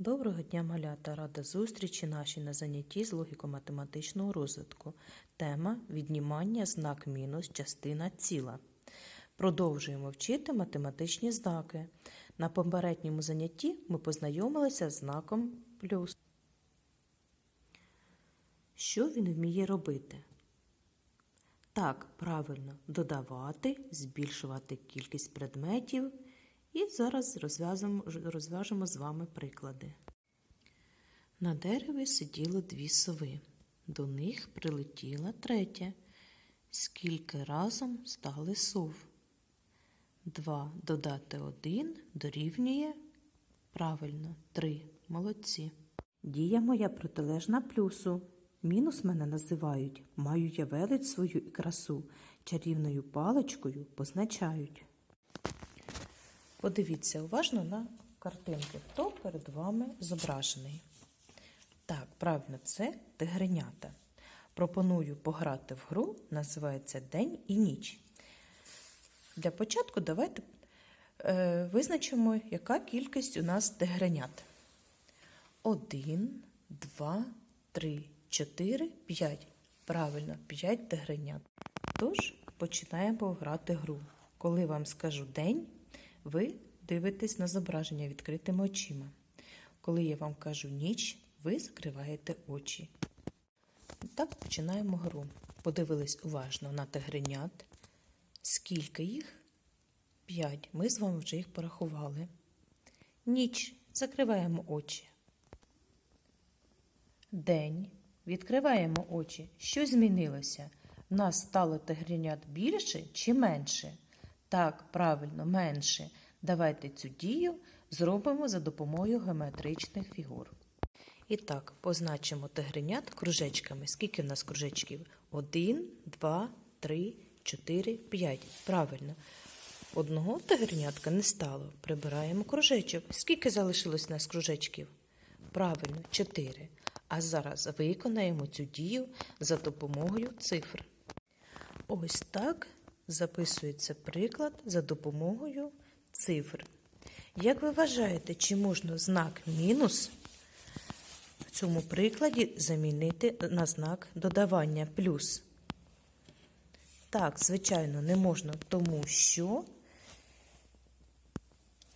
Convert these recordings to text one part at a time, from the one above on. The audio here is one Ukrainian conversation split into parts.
Доброго дня, малята! Рада зустрічі нашій на занятті з логіко-математичного розвитку. Тема віднімання знак мінус частина ціла. Продовжуємо вчити математичні знаки. На попередньому занятті ми познайомилися з знаком плюс. Що він вміє робити? Так, правильно додавати, збільшувати кількість предметів. І зараз розв'яжемо, з вами приклади. На дереві сиділо дві сови. До них прилетіла третя. Скільки разом стали сов? Два додати один дорівнює. Правильно, три. Молодці. Дія моя протилежна плюсу. Мінус мене називають. Маю я велич свою і красу. Чарівною паличкою позначають. Подивіться уважно на картинки, хто перед вами зображений. Так, правильно, це тигренята. Пропоную пограти в гру, називається День і ніч. Для початку давайте е, визначимо, яка кількість у нас тигренят. Один, два, три, чотири, п'ять. Правильно, п'ять тигренят. Тож починаємо грати гру. Коли вам скажу день, ви дивитесь на зображення відкритими очима. Коли я вам кажу ніч, ви закриваєте очі. Так починаємо гру. Подивились уважно на тигренят. Скільки їх? П'ять. Ми з вами вже їх порахували. Ніч. Закриваємо очі. День. Відкриваємо очі. Що змінилося? В нас стало тигренят більше чи менше? Так, правильно, менше. Давайте цю дію зробимо за допомогою геометричних фігур. І так, позначимо тигренят кружечками. Скільки в нас кружечків? Один, два, три, чотири, п'ять. Правильно. Одного тигренятка не стало. Прибираємо кружечок. Скільки залишилось у нас кружечків? Правильно, чотири. А зараз виконаємо цю дію за допомогою цифр. Ось так записується приклад за допомогою цифр. Як ви вважаєте, чи можна знак мінус в цьому прикладі замінити на знак додавання плюс? Так, звичайно, не можна, тому що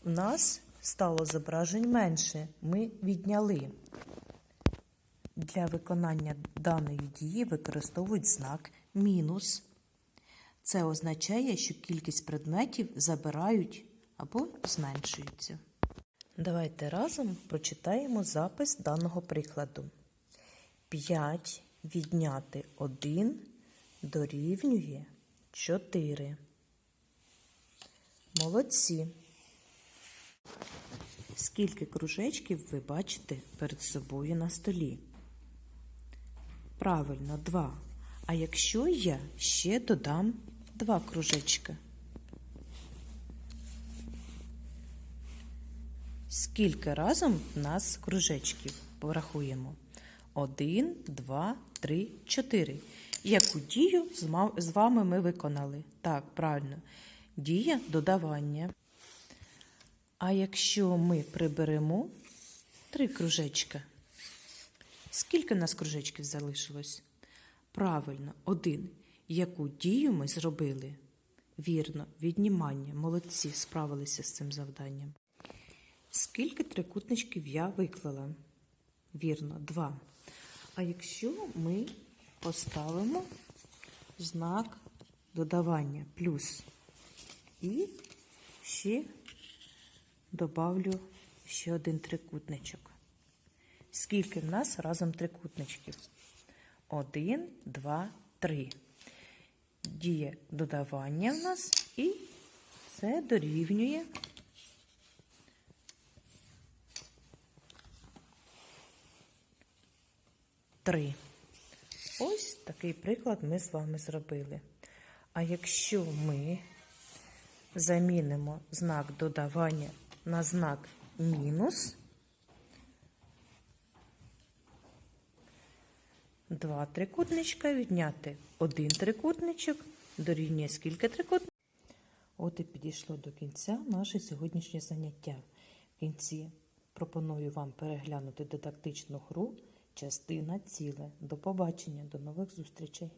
в нас стало зображень менше. Ми відняли. Для виконання даної дії використовують знак мінус. Це означає, що кількість предметів забирають або зменшуються. Давайте разом прочитаємо запис даного прикладу. 5 відняти 1 дорівнює 4. Молодці. Скільки кружечків ви бачите перед собою на столі? Правильно, 2. А якщо я ще додам два кружечка. Скільки разом в нас кружечків? Порахуємо. Один, два, три, чотири. Яку дію з вами ми виконали? Так, правильно. Дія додавання. А якщо ми приберемо три кружечка, скільки в нас кружечків залишилось? Правильно, один. Яку дію ми зробили? Вірно, віднімання. Молодці справилися з цим завданням. Скільки трикутничків я виклала? Вірно, два. А якщо ми поставимо знак додавання плюс і ще добавлю ще один трикутничок. Скільки в нас разом трикутничків? Один, два, три. Діє додавання в нас і це дорівнює. Три. Ось такий приклад ми з вами зробили. А якщо ми замінимо знак додавання на знак мінус, Два трикутничка відняти один трикутничок дорівнює скільки трикутничок. От і підійшло до кінця наше сьогоднішнє заняття. В кінці Пропоную вам переглянути дидактичну гру частина ціле. До побачення, до нових зустрічей!